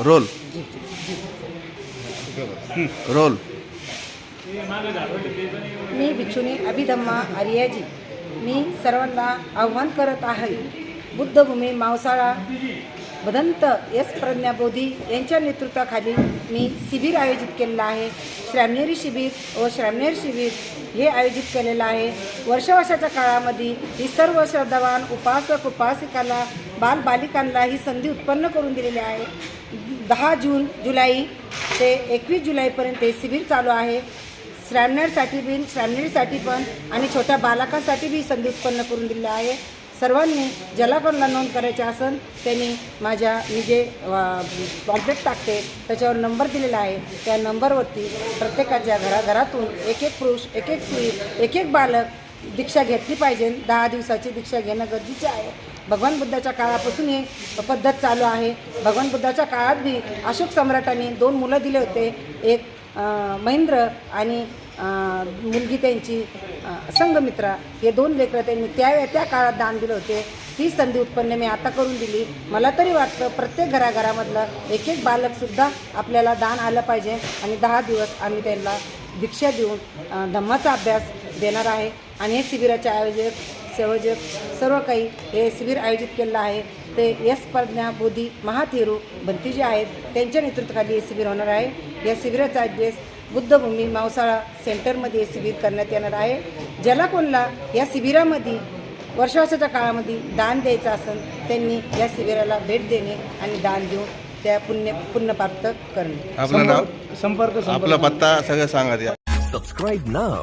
Role. Role. मी भिक्षुनी अभिधम्मा आर्याजी. मी सर्वांना आव्हान करत आहे. बुद्धभूमी मावसाळा भदंत एस प्रज्ञाबोधी यांच्या नेतृत्वाखाली मी शिबिर आयोजित केलेलं आहे. श्रामनेरी शिबिर व श्रामनेर शिबिर हे आयोजित केलेलं आहे. वर्षावर्षाच्या काळामध्ये ही सर्व श्रद्धावान उपासक उपासिकाला बालबालिकांना ही संधी उत्पन्न करून दिलेली आहे. दहा जून जुलै ते एकवीस जुलैपर्यंत हे शिबिर चालू आहे. श्रामणेरसाठी बी श्रामणेरीसाठी पण आणि छोट्या बालकांसाठी बी संधी उत्पन्न करून दिलेली आहे. सर्वांनी ज्याला कोणाला नोंद करायची असेल त्यांनी माझ्या मी जे कॉम्प्लेट टाकते. त्याच्यावर नंबर दिलेला आहे. त्या नंबरवरती प्रत्येकाच्या घराघरातून एक एक पुरुष एक एक स्त्री एक एक बालक दीक्षा घेतली पाहिजे. दहा दिवसाची दीक्षा घेणं गरजेचे आहे. भगवान बुद्धाच्या काळापासून ही पद्धत चालू आहे. भगवान बुद्धाच्या काळात बी अशोक सम्राटांनी दोन मुलं दिले होते. एक महेंद्र आणि मुलगी त्यांची संगमित्रा संघमित्रा. हे दोन लेकरं त्यांनी त्या त्या काळात दान दिले होते. ती संधी उत्पन्न मी आता करून दिली. मला तरी वाटतं प्रत्येक घराघरामधलं एक एक बालकसुद्धा आपल्याला दान आलं पाहिजे आणि दहा दिवस आम्ही त्यांना दीक्षा देऊन धम्माचा अभ्यास देणार आहे. आणि हे शिबिराचे आयोजक संयोजक सर्व काही हे शिबिर आयोजित केलेलं आहे. ते यश प्रज्ञा बोधी महाथेरू भंती जे आहेत. त्यांच्या नेतृत्वाखाली हे शिबिर होणार आहे. या शिबिराचा ॲड्रेस बुद्धभूमी मावसाळा सेंटरमध्ये हे शिबिर करण्यात येणार आहे. ज्याला कोणला या शिबिरामध्ये वर्षावर्षाच्या काळामध्ये दान द्यायचं असेल त्यांनी या शिबिराला भेट देणे आणि दान देऊन त्या पुण्य पुण्यप्राप्त करणे. आपलं नाव? संपर्क आपला पत्ता सगळं सांगा. द्या Subscribe now